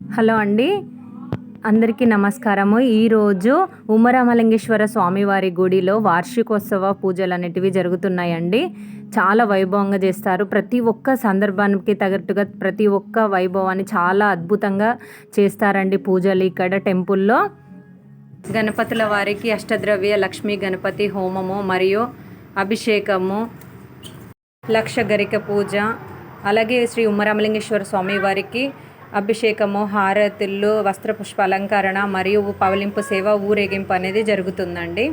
Hello అండి అందరికీ నమస్కారము. ఈరోజు ఉమరామలింగేశ్వర స్వామివారి గుడిలో వార్షికోత్సవ పూజలు అనేటివి జరుగుతున్నాయండి. చాలా వైభవంగా చేస్తారు. ప్రతి ఒక్క సందర్భానికి తగ్గట్టుగా ప్రతి ఒక్క వైభవాన్ని చాలా అద్భుతంగా చేస్తారండి పూజలు ఇక్కడ టెంపుల్లో. గణపతుల వారికి అష్టద్రవ్య లక్ష్మీ గణపతి హోమము మరియు అభిషేకము లక్ష గరిక పూజ అలాగే శ్రీ ఉమ్మరామలింగేశ్వర స్వామి వారికి అభిషేకము హారతులు వస్త్రపుష్ప అలంకరణ మరియు పవలింపు సేవ ఊరేగింపు అనేది జరుగుతుందండి.